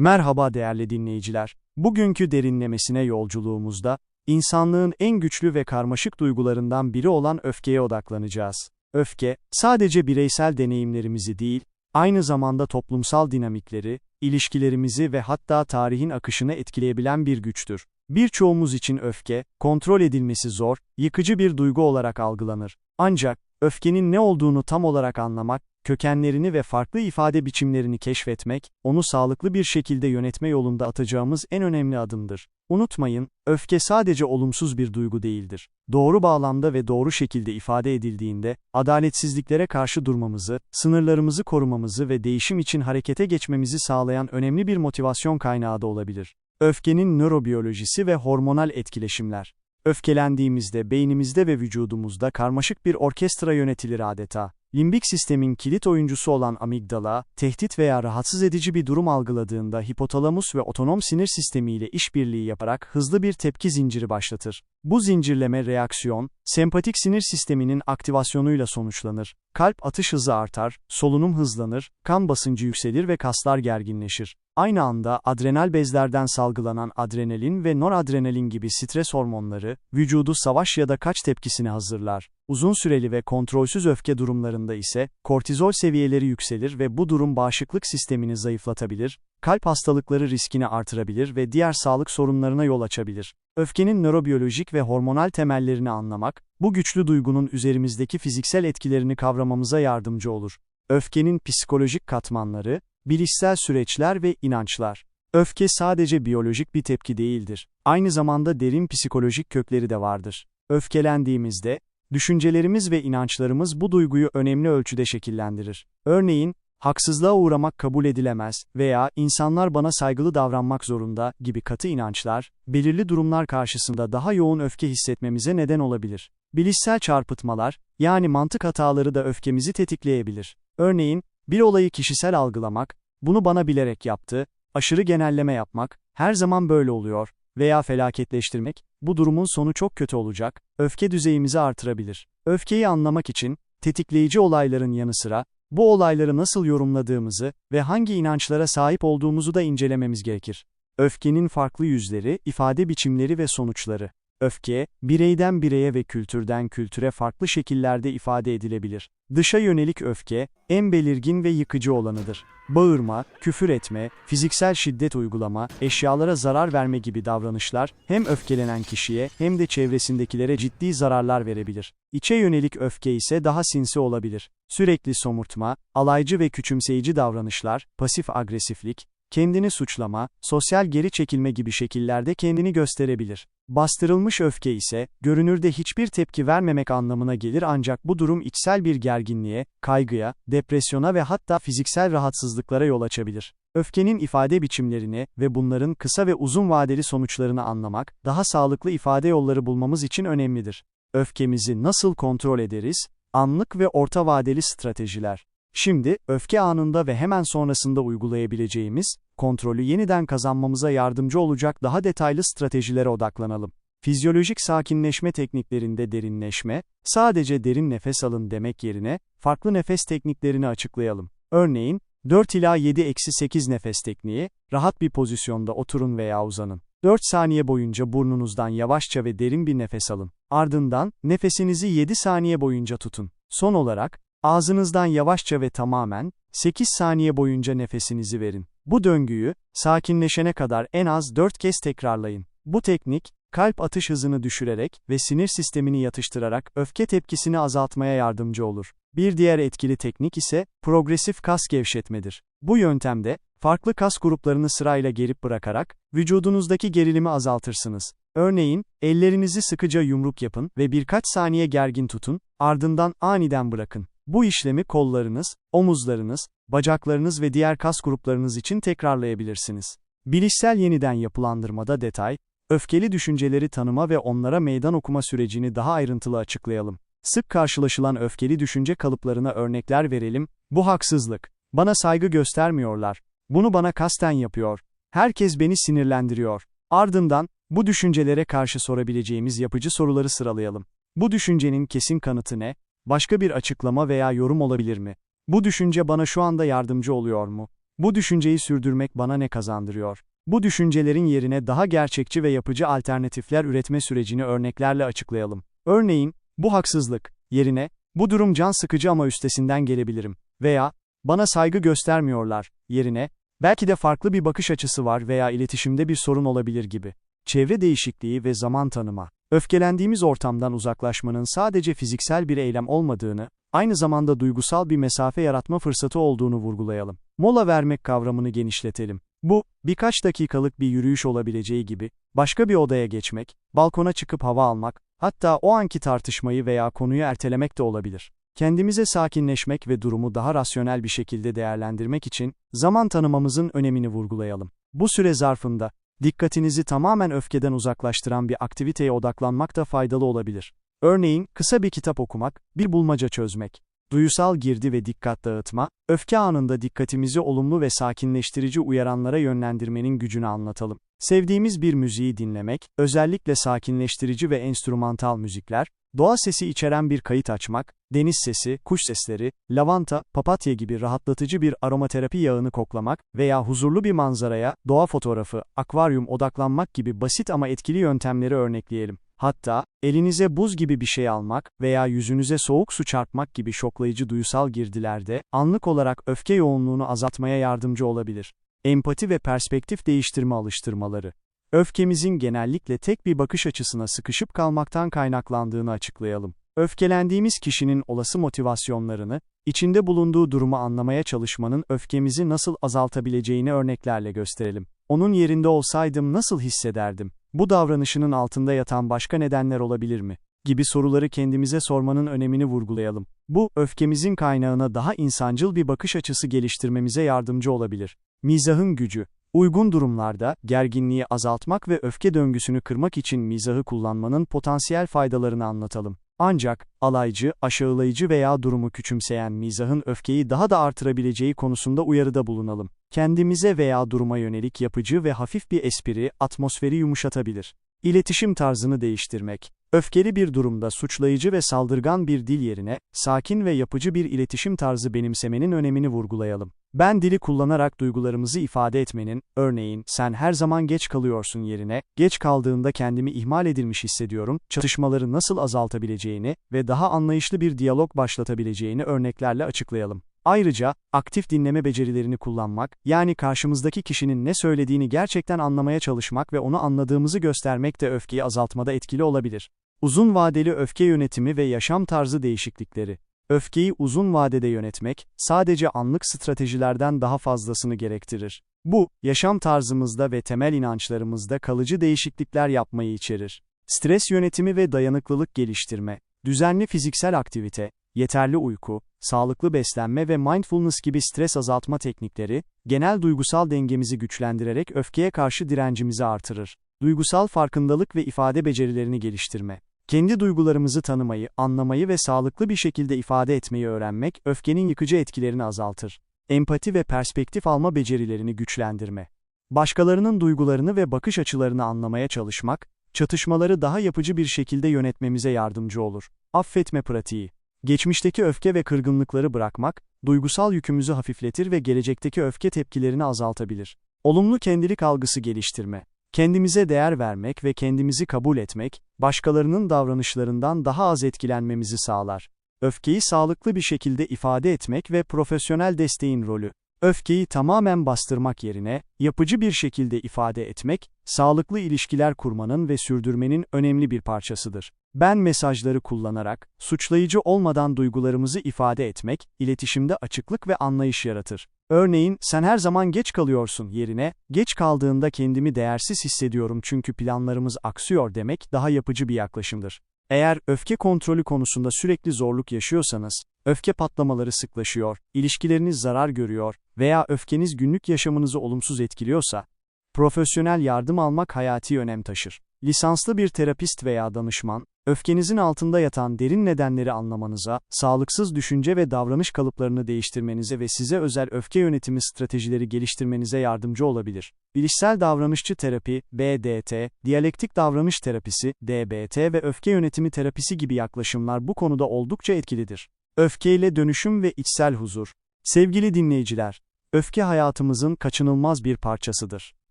Merhaba değerli dinleyiciler. Bugünkü derinlemesine yolculuğumuzda, insanlığın en güçlü ve karmaşık duygularından biri olan öfkeye odaklanacağız. Öfke, sadece bireysel deneyimlerimizi değil, aynı zamanda toplumsal dinamikleri, ilişkilerimizi ve hatta tarihin akışını etkileyebilen bir güçtür. Birçoğumuz için öfke, kontrol edilmesi zor, yıkıcı bir duygu olarak algılanır. Ancak, öfkenin ne olduğunu tam olarak anlamak, kökenlerini ve farklı ifade biçimlerini keşfetmek, onu sağlıklı bir şekilde yönetme yolunda atacağımız en önemli adımdır. Unutmayın, öfke sadece olumsuz bir duygu değildir. Doğru bağlamda ve doğru şekilde ifade edildiğinde, adaletsizliklere karşı durmamızı, sınırlarımızı korumamızı ve değişim için harekete geçmemizi sağlayan önemli bir motivasyon kaynağı da olabilir. Öfkenin nörobiyolojisi ve hormonal etkileşimler. Öfkelendiğimizde beynimizde ve vücudumuzda karmaşık bir orkestra yönetilir adeta. Limbik sistemin kilit oyuncusu olan amigdala, tehdit veya rahatsız edici bir durum algıladığında hipotalamus ve otonom sinir sistemi ile işbirliği yaparak hızlı bir tepki zinciri başlatır. Bu zincirleme reaksiyon, sempatik sinir sisteminin aktivasyonuyla sonuçlanır. Kalp atış hızı artar, solunum hızlanır, kan basıncı yükselir ve kaslar gerginleşir. Aynı anda adrenal bezlerden salgılanan adrenalin ve noradrenalin gibi stres hormonları, vücudu savaş ya da kaç tepkisine hazırlar. Uzun süreli ve kontrolsüz öfke durumlarında ise, kortizol seviyeleri yükselir ve bu durum bağışıklık sistemini zayıflatabilir, kalp hastalıkları riskini artırabilir ve diğer sağlık sorunlarına yol açabilir. Öfkenin nörobiyolojik ve hormonal temellerini anlamak, bu güçlü duygunun üzerimizdeki fiziksel etkilerini kavramamıza yardımcı olur. Öfkenin psikolojik katmanları, bilişsel süreçler ve inançlar. Öfke sadece biyolojik bir tepki değildir. Aynı zamanda derin psikolojik kökleri de vardır. Öfkelendiğimizde, düşüncelerimiz ve inançlarımız bu duyguyu önemli ölçüde şekillendirir. Örneğin, haksızlığa uğramak kabul edilemez veya insanlar bana saygılı davranmak zorunda gibi katı inançlar, belirli durumlar karşısında daha yoğun öfke hissetmemize neden olabilir. Bilişsel çarpıtmalar, yani mantık hataları da öfkemizi tetikleyebilir. Örneğin, bir olayı kişisel algılamak, bunu bana bilerek yaptı, aşırı genelleme yapmak, her zaman böyle oluyor veya felaketleştirmek, bu durumun sonu çok kötü olacak, öfke düzeyimizi artırabilir. Öfkeyi anlamak için, tetikleyici olayların yanı sıra, bu olayları nasıl yorumladığımızı ve hangi inançlara sahip olduğumuzu da incelememiz gerekir. Öfkenin farklı yüzleri, ifade biçimleri ve sonuçları. Öfke, bireyden bireye ve kültürden kültüre farklı şekillerde ifade edilebilir. Dışa yönelik öfke, en belirgin ve yıkıcı olanıdır. Bağırma, küfür etme, fiziksel şiddet uygulama, eşyalara zarar verme gibi davranışlar, hem öfkelenen kişiye hem de çevresindekilere ciddi zararlar verebilir. İçe yönelik öfke ise daha sinsi olabilir. Sürekli somurtma, alaycı ve küçümseyici davranışlar, pasif agresiflik, kendini suçlama, sosyal geri çekilme gibi şekillerde kendini gösterebilir. Bastırılmış öfke ise, görünürde hiçbir tepki vermemek anlamına gelir ancak bu durum içsel bir gerginliğe, kaygıya, depresyona ve hatta fiziksel rahatsızlıklara yol açabilir. Öfkenin ifade biçimlerini ve bunların kısa ve uzun vadeli sonuçlarını anlamak, daha sağlıklı ifade yolları bulmamız için önemlidir. Öfkemizi nasıl kontrol ederiz? Anlık ve orta vadeli stratejiler. Şimdi, öfke anında ve hemen sonrasında uygulayabileceğimiz, kontrolü yeniden kazanmamıza yardımcı olacak daha detaylı stratejilere odaklanalım. Fizyolojik sakinleşme tekniklerinde derinleşme, sadece derin nefes alın demek yerine, farklı nefes tekniklerini açıklayalım. Örneğin, 4 ila 7-8 nefes tekniği, rahat bir pozisyonda oturun veya uzanın. 4 saniye boyunca burnunuzdan yavaşça ve derin bir nefes alın. Ardından, nefesinizi 7 saniye boyunca tutun. Son olarak, Ağzınızdan yavaşça ve tamamen, 8 saniye boyunca nefesinizi verin. Bu döngüyü, sakinleşene kadar en az 4 kez tekrarlayın. Bu teknik, kalp atış hızını düşürerek ve sinir sistemini yatıştırarak öfke tepkisini azaltmaya yardımcı olur. Bir diğer etkili teknik ise, progresif kas gevşetmedir. Bu yöntemde, farklı kas gruplarını sırayla gerip bırakarak, vücudunuzdaki gerilimi azaltırsınız. Örneğin, ellerinizi sıkıca yumruk yapın ve birkaç saniye gergin tutun, ardından aniden bırakın. Bu işlemi kollarınız, omuzlarınız, bacaklarınız ve diğer kas gruplarınız için tekrarlayabilirsiniz. Bilişsel yeniden yapılandırmada detay, öfkeli düşünceleri tanıma ve onlara meydan okuma sürecini daha ayrıntılı açıklayalım. Sık karşılaşılan öfkeli düşünce kalıplarına örnekler verelim. Bu haksızlık. Bana saygı göstermiyorlar. Bunu bana kasten yapıyor. Herkes beni sinirlendiriyor. Ardından, bu düşüncelere karşı sorabileceğimiz yapıcı soruları sıralayalım. Bu düşüncenin kesin kanıtı ne? Başka bir açıklama veya yorum olabilir mi? Bu düşünce bana şu anda yardımcı oluyor mu? Bu düşünceyi sürdürmek bana ne kazandırıyor? Bu düşüncelerin yerine daha gerçekçi ve yapıcı alternatifler üretme sürecini örneklerle açıklayalım. Örneğin, bu haksızlık yerine bu durum can sıkıcı ama üstesinden gelebilirim veya bana saygı göstermiyorlar yerine belki de farklı bir bakış açısı var veya iletişimde bir sorun olabilir gibi. Çevre değişikliği ve zaman tanıma. Öfkelendiğimiz ortamdan uzaklaşmanın sadece fiziksel bir eylem olmadığını, aynı zamanda duygusal bir mesafe yaratma fırsatı olduğunu vurgulayalım. Mola vermek kavramını genişletelim. Bu, birkaç dakikalık bir yürüyüş olabileceği gibi, başka bir odaya geçmek, balkona çıkıp hava almak, hatta o anki tartışmayı veya konuyu ertelemek de olabilir. Kendimize sakinleşmek ve durumu daha rasyonel bir şekilde değerlendirmek için zaman tanımamızın önemini vurgulayalım. Bu süre zarfında dikkatinizi tamamen öfkeden uzaklaştıran bir aktiviteye odaklanmak da faydalı olabilir. Örneğin, kısa bir kitap okumak, bir bulmaca çözmek, duyusal girdi ve dikkat dağıtma, öfke anında dikkatimizi olumlu ve sakinleştirici uyaranlara yönlendirmenin gücünü anlatalım. Sevdiğimiz bir müziği dinlemek, özellikle sakinleştirici ve enstrümantal müzikler, doğa sesi içeren bir kayıt açmak, deniz sesi, kuş sesleri, lavanta, papatya gibi rahatlatıcı bir aromaterapi yağını koklamak veya huzurlu bir manzaraya, doğa fotoğrafı, akvaryum odaklanmak gibi basit ama etkili yöntemleri örnekleyelim. Hatta, elinize buz gibi bir şey almak veya yüzünüze soğuk su çarpmak gibi şoklayıcı duysal girdilerde, anlık olarak öfke yoğunluğunu azaltmaya yardımcı olabilir. Empati ve perspektif değiştirme alıştırmaları. Öfkemizin genellikle tek bir bakış açısına sıkışıp kalmaktan kaynaklandığını açıklayalım. Öfkelendiğimiz kişinin olası motivasyonlarını, içinde bulunduğu durumu anlamaya çalışmanın öfkemizi nasıl azaltabileceğini örneklerle gösterelim. Onun yerinde olsaydım nasıl hissederdim? Bu davranışının altında yatan başka nedenler olabilir mi? gibi soruları kendimize sormanın önemini vurgulayalım. Bu, öfkemizin kaynağına daha insancıl bir bakış açısı geliştirmemize yardımcı olabilir. Mizahın gücü. Uygun durumlarda, gerginliği azaltmak ve öfke döngüsünü kırmak için mizahı kullanmanın potansiyel faydalarını anlatalım. Ancak, alaycı, aşağılayıcı veya durumu küçümseyen mizahın öfkeyi daha da artırabileceği konusunda uyarıda bulunalım. Kendimize veya duruma yönelik yapıcı ve hafif bir espri, atmosferi yumuşatabilir. İletişim tarzını değiştirmek. Öfkeli bir durumda suçlayıcı ve saldırgan bir dil yerine, sakin ve yapıcı bir iletişim tarzı benimsemenin önemini vurgulayalım. Ben dili kullanarak duygularımızı ifade etmenin, örneğin, sen her zaman geç kalıyorsun yerine, geç kaldığında kendimi ihmal edilmiş hissediyorum, çatışmaları nasıl azaltabileceğini ve daha anlayışlı bir diyalog başlatabileceğini örneklerle açıklayalım. Ayrıca, aktif dinleme becerilerini kullanmak, yani karşımızdaki kişinin ne söylediğini gerçekten anlamaya çalışmak ve onu anladığımızı göstermek de öfkeyi azaltmada etkili olabilir. Uzun vadeli öfke yönetimi ve yaşam tarzı değişiklikleri. Öfkeyi uzun vadede yönetmek, sadece anlık stratejilerden daha fazlasını gerektirir. Bu, yaşam tarzımızda ve temel inançlarımızda kalıcı değişiklikler yapmayı içerir. Stres yönetimi ve dayanıklılık geliştirme, düzenli fiziksel aktivite, yeterli uyku, sağlıklı beslenme ve mindfulness gibi stres azaltma teknikleri, genel duygusal dengemizi güçlendirerek öfkeye karşı direncimizi artırır. Duygusal farkındalık ve ifade becerilerini geliştirme. Kendi duygularımızı tanımayı, anlamayı ve sağlıklı bir şekilde ifade etmeyi öğrenmek, öfkenin yıkıcı etkilerini azaltır. Empati ve perspektif alma becerilerini güçlendirme. Başkalarının duygularını ve bakış açılarını anlamaya çalışmak, çatışmaları daha yapıcı bir şekilde yönetmemize yardımcı olur. Affetme pratiği. Geçmişteki öfke ve kırgınlıkları bırakmak, duygusal yükümüzü hafifletir ve gelecekteki öfke tepkilerini azaltabilir. Olumlu kendilik algısı geliştirme. Kendimize değer vermek ve kendimizi kabul etmek, başkalarının davranışlarından daha az etkilenmemizi sağlar. Öfkeyi sağlıklı bir şekilde ifade etmek ve profesyonel desteğin rolü. Öfkeyi tamamen bastırmak yerine, yapıcı bir şekilde ifade etmek, sağlıklı ilişkiler kurmanın ve sürdürmenin önemli bir parçasıdır. Ben mesajları kullanarak, suçlayıcı olmadan duygularımızı ifade etmek, iletişimde açıklık ve anlayış yaratır. Örneğin, sen her zaman geç kalıyorsun yerine, geç kaldığında kendimi değersiz hissediyorum çünkü planlarımız aksıyor demek daha yapıcı bir yaklaşımdır. Eğer öfke kontrolü konusunda sürekli zorluk yaşıyorsanız, öfke patlamaları sıklaşıyor, ilişkileriniz zarar görüyor veya öfkeniz günlük yaşamınızı olumsuz etkiliyorsa, profesyonel yardım almak hayati önem taşır. Lisanslı bir terapist veya danışman, öfkenizin altında yatan derin nedenleri anlamanıza, sağlıksız düşünce ve davranış kalıplarını değiştirmenize ve size özel öfke yönetimi stratejileri geliştirmenize yardımcı olabilir. Bilişsel davranışçı terapi, BDT, diyalektik davranış terapisi, DBT ve öfke yönetimi terapisi gibi yaklaşımlar bu konuda oldukça etkilidir. Öfkeyle dönüşüm ve içsel huzur. Sevgili dinleyiciler, Öfke hayatımızın kaçınılmaz bir parçasıdır.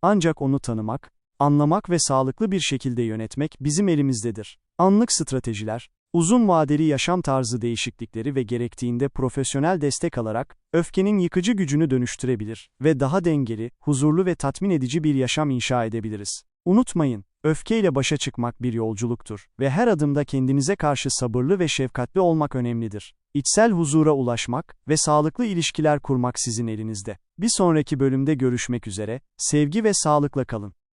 Ancak onu tanımak, anlamak ve sağlıklı bir şekilde yönetmek bizim elimizdedir. Anlık stratejiler, uzun vadeli yaşam tarzı değişiklikleri ve gerektiğinde profesyonel destek alarak öfkenin yıkıcı gücünü dönüştürebilir ve daha dengeli, huzurlu ve tatmin edici bir yaşam inşa edebiliriz. Unutmayın, öfkeyle başa çıkmak bir yolculuktur ve her adımda kendinize karşı sabırlı ve şefkatli olmak önemlidir. İçsel huzura ulaşmak ve sağlıklı ilişkiler kurmak sizin elinizde. Bir sonraki bölümde görüşmek üzere, sevgi ve sağlıkla kalın.